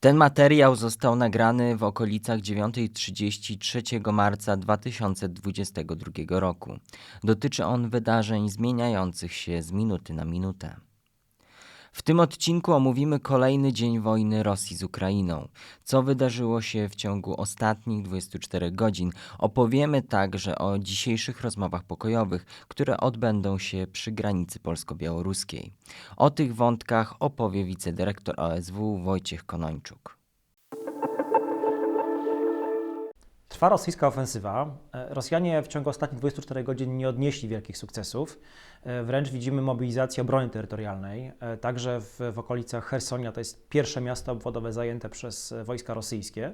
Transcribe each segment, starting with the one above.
Ten materiał został nagrany w okolicach 9.30 3 marca 2022 roku. Dotyczy on wydarzeń zmieniających się z minuty na minutę. W tym odcinku omówimy kolejny dzień wojny Rosji z Ukrainą. Co wydarzyło się w ciągu ostatnich 24 godzin? Opowiemy także o dzisiejszych rozmowach pokojowych, które odbędą się przy granicy polsko-białoruskiej. O tych wątkach opowie wicedyrektor OSW Wojciech Konończuk. Trwa rosyjska ofensywa. E, Rosjanie w ciągu ostatnich 24 godzin nie odnieśli wielkich sukcesów. E, Wręcz widzimy mobilizację obrony terytorialnej. E, Także w, w okolicach Hersonia, to jest pierwsze miasto obwodowe zajęte przez wojska rosyjskie.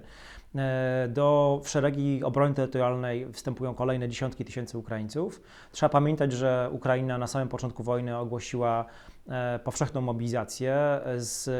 Do szeregi obrony terytorialnej wstępują kolejne dziesiątki tysięcy Ukraińców. Trzeba pamiętać, że Ukraina na samym początku wojny ogłosiła powszechną mobilizację. Z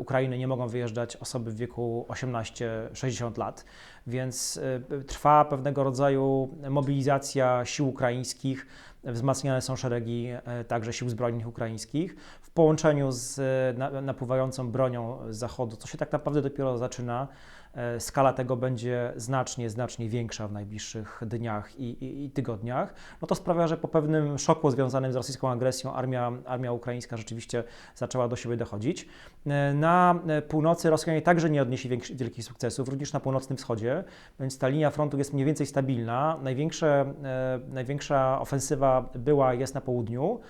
Ukrainy nie mogą wyjeżdżać osoby w wieku 18-60 lat, więc trwa pewnego rodzaju mobilizacja sił ukraińskich. Wzmacniane są szeregi e, także sił zbrojnych ukraińskich w połączeniu z e, na- napływającą bronią z zachodu, co się tak naprawdę dopiero zaczyna. E, Skala tego będzie znacznie, znacznie większa w najbliższych dniach i, i, i tygodniach. No to sprawia, że po pewnym szoku związanym z rosyjską agresją armia, armia ukraińska rzeczywiście zaczęła do siebie dochodzić. Na północy Rosjanie także nie odnieśli większy- wielkich sukcesów, również na północnym wschodzie, więc ta linia frontu jest mniej więcej stabilna. Największe, największa ofensywa była, jest na południu.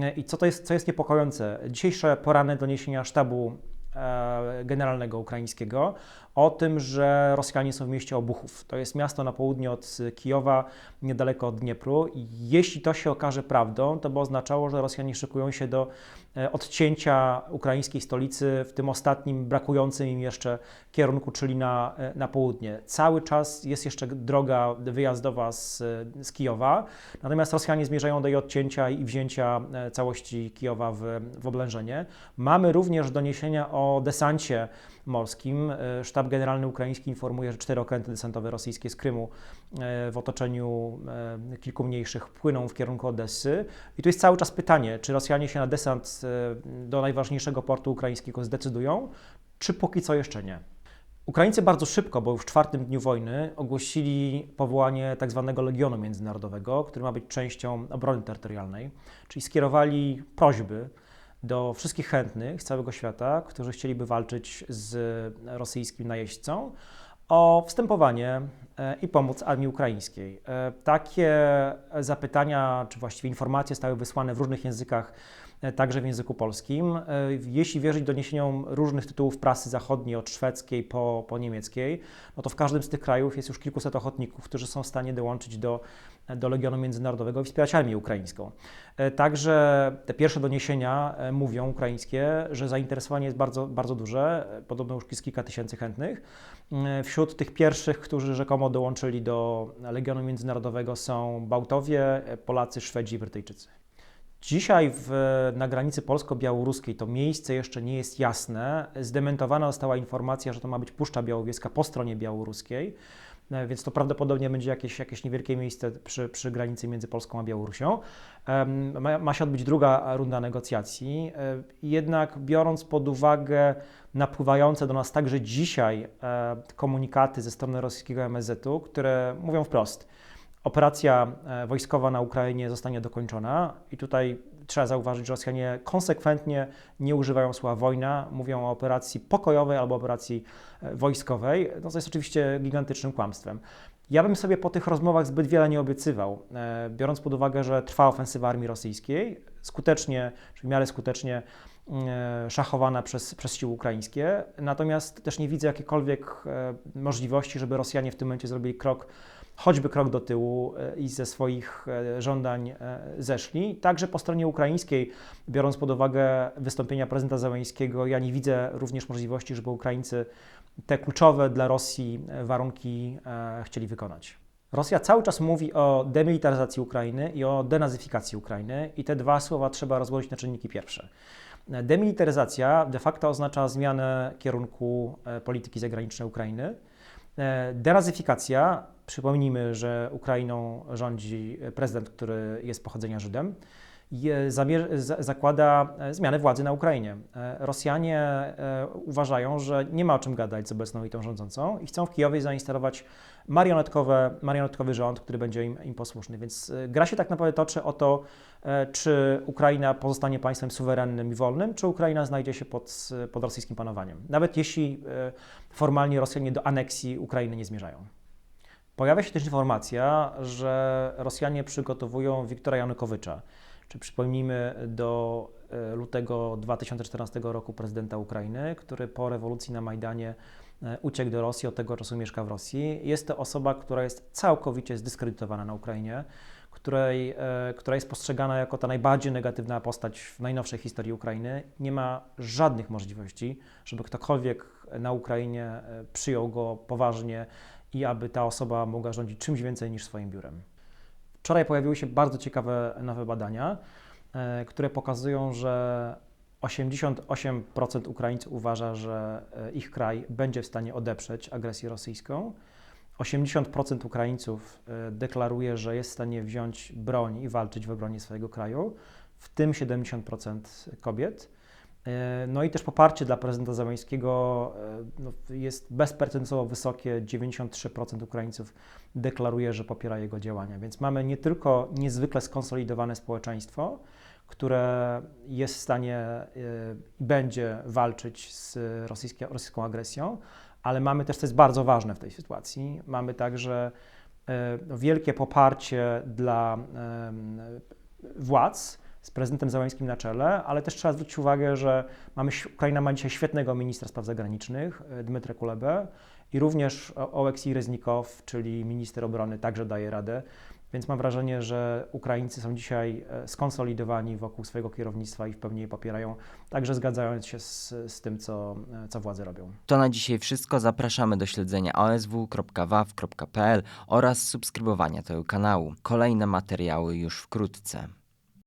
E, I co to jest, co jest niepokojące? Dzisiejsze poranne doniesienia sztabu e, generalnego ukraińskiego o tym, że Rosjanie są w mieście Obuchów. To jest miasto na południe od Kijowa, niedaleko od Dniepru. Jeśli to się okaże prawdą, to by oznaczało, że Rosjanie szykują się do e, odcięcia ukraińskiej stolicy w tym ostatnim brakującym im jeszcze kierunku, czyli na, e, na południe. Cały czas jest jeszcze droga wyjazdowa z, z Kijowa, natomiast Rosjanie zmierzają do jej odcięcia i wzięcia e, całości Kijowa w, w oblężenie. Mamy również doniesienia o desancie morskim. E, Sztab Generalny Ukraiński informuje, że cztery okręty desantowe rosyjskie z Krymu e, w otoczeniu e, kilku mniejszych płyną w kierunku Odessy. I tu jest cały czas pytanie, czy Rosjanie się na desant e, do najważniejszego portu ukraińskiego zdecydują, czy póki co jeszcze nie. Ukraińcy bardzo szybko, bo już w czwartym dniu wojny, ogłosili powołanie tak zwanego Legionu Międzynarodowego, który ma być częścią obrony terytorialnej, czyli skierowali prośby do wszystkich chętnych z całego świata, którzy chcieliby walczyć z rosyjskim najeźdźcą, o wstępowanie e, i pomoc armii ukraińskiej. E, Takie zapytania, czy właściwie informacje zostały wysłane w różnych językach, e, także w języku polskim. Jeśli wierzyć doniesieniom różnych tytułów prasy zachodniej, od szwedzkiej po, po niemieckiej, no to w każdym z tych krajów jest już kilkuset ochotników, którzy są w stanie dołączyć do, do Legionu Międzynarodowego i wspierać armię ukraińską. E, Także te pierwsze doniesienia e, mówią ukraińskie, że zainteresowanie jest bardzo, bardzo duże, e, podobno już jest kilka tysięcy chętnych. Wśród tych pierwszych, którzy rzekomo dołączyli do Legionu Międzynarodowego są Bałtowie, Polacy, Szwedzi i Brytyjczycy. Dzisiaj w, na granicy polsko-białoruskiej to miejsce jeszcze nie jest jasne. Zdementowana została informacja, że to ma być Puszcza Białowieska po stronie białoruskiej, więc to prawdopodobnie będzie jakieś, jakieś niewielkie miejsce przy, przy granicy między Polską a Białorusią. Ma, się odbyć druga runda negocjacji, e, jednak biorąc pod uwagę napływające do nas także dzisiaj e, komunikaty ze strony rosyjskiego MSZ-u, które mówią wprost, operacja e, wojskowa na Ukrainie zostanie dokończona i tutaj trzeba zauważyć, że Rosjanie konsekwentnie nie używają słowa wojna, mówią o operacji pokojowej albo operacji e, wojskowej, no co jest oczywiście gigantycznym kłamstwem. Ja bym sobie po tych rozmowach zbyt wiele nie obiecywał, e, biorąc pod uwagę, że trwa ofensywa armii rosyjskiej, skutecznie, czy w miarę skutecznie e, szachowana przez, przez siły ukraińskie, natomiast też nie widzę jakiejkolwiek możliwości, żeby Rosjanie w tym momencie zrobili krok choćby krok do tyłu e, i ze swoich e, żądań e, zeszli. Także po stronie ukraińskiej, biorąc pod uwagę wystąpienia prezydenta Zeleńskiego, ja nie widzę również możliwości, żeby Ukraińcy te kluczowe dla Rosji warunki chcieli wykonać. Rosja cały czas mówi o demilitaryzacji Ukrainy i o denazyfikacji Ukrainy i te dwa słowa trzeba rozłożyć na czynniki pierwsze. Demilitaryzacja de facto oznacza zmianę kierunku polityki zagranicznej Ukrainy. Derazyfikacja, przypomnijmy, że Ukrainą rządzi prezydent, który jest pochodzenia Żydem. za, zakłada e, zmianę władzy na Ukrainie. E, Rosjanie e, uważają, że nie ma o czym gadać z obecną elitą rządzącą i chcą w Kijowie zainstalować marionetkowe, marionetkowy rząd, który będzie im, im posłuszny. Więc gra się tak naprawdę toczy o to, czy Ukraina pozostanie państwem suwerennym i wolnym, czy Ukraina znajdzie się pod, pod rosyjskim panowaniem. Nawet jeśli formalnie Rosjanie do aneksji Ukrainy nie zmierzają. Pojawia się też informacja, że Rosjanie przygotowują Wiktora Janukowycza, czy przypomnijmy do e, lutego 2014 roku prezydenta Ukrainy, który po rewolucji na Majdanie e, uciekł do Rosji, od tego czasu mieszka w Rosji. Jest to osoba, która jest całkowicie zdyskredytowana na Ukrainie, której, e, która jest postrzegana jako ta najbardziej negatywna postać w najnowszej historii Ukrainy. Nie ma żadnych możliwości, żeby ktokolwiek na Ukrainie przyjął go poważnie i aby ta osoba mogła rządzić czymś więcej niż swoim biurem. Wczoraj pojawiły się bardzo ciekawe nowe badania, e, które pokazują, że 88% Ukraińców uważa, że e, ich kraj będzie w stanie odeprzeć agresję rosyjską. 80% Ukraińców e, deklaruje, że jest w stanie wziąć broń i walczyć w obronie swojego kraju, w tym 70% kobiet. E, No i też poparcie dla prezydenta Zeleńskiego e, no, jest bezprecedensowo wysokie. 93% Ukraińców deklaruje, że popiera jego działania. Więc mamy nie tylko niezwykle skonsolidowane społeczeństwo, które jest w stanie e, i będzie walczyć z rosyjską agresją, ale mamy też, co jest bardzo ważne w tej sytuacji, mamy także e, wielkie poparcie dla władz z prezydentem Załęskim na czele, ale też trzeba zwrócić uwagę, że mamy, Ukraina ma dzisiaj świetnego ministra spraw zagranicznych, e, Dmytrę Kulebę, i również Oleksij Reznikow, czyli minister obrony, także daje radę. Więc mam wrażenie, że Ukraińcy są dzisiaj e, skonsolidowani wokół swojego kierownictwa i w pełni je popierają, także zgadzając się z, z tym, co, e, co władze robią. To na dzisiaj wszystko. Zapraszamy do śledzenia osw.waw.pl oraz subskrybowania tego kanału. Kolejne materiały już wkrótce.